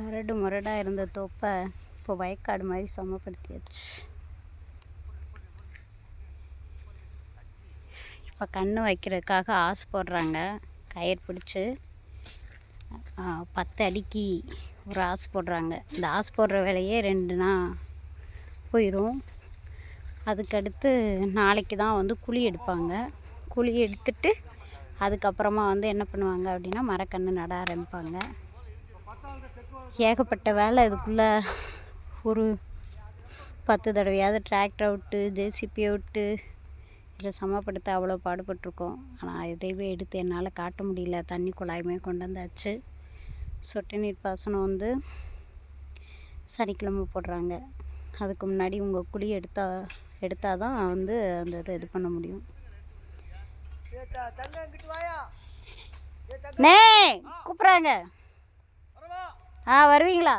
கரடு முரடாக இருந்த தோப்பை இப்போ வயக்காடு மாதிரி சமப்படுத்தியாச்சு. இப்போ கன்று வைக்கிறதுக்காக ஆசை போடுறாங்க. கயிறு பிடிச்சி பத்து அடிக்கு ஒரு ஆசை போடுறாங்க. இந்த ஆசை போடுற வேலையே ரெண்டு நாள் போயிடும் அதுக்கடுத்து நாளைக்கு தான் வந்து குழி எடுப்பாங்க. குழி எடுத்துட்டு அதுக்கப்புறமா வந்து என்ன பண்ணுவாங்க அப்படின்னா மரக்கன்று நட ஆரம்பிப்பாங்க. ஏகப்பட்ட வேலை இதுக்குள்ளே ஒரு பத்து தடவையாவது டிராக்டரை விட்டு ஜேசிபியை விட்டு இதை சமப்படுத்த அவ்வளோ பாடுபட்டிருக்கோம். ஆனால் எதையுமே எடுத்து என்னால் காட்ட முடியல. தண்ணி குழாயுமே கொண்டு வந்தாச்சு. சொட்டு நீர் பாசனம் வந்து சனிக்கிழமை போடுறாங்க. அதுக்கு முன்னாடி உங்கள் குழி எடுத்தா எடுத்தால் தான் வந்து அந்த இதை இது பண்ண முடியும். கூப்பிட்றாங்க. ஆ வருவீங்களா?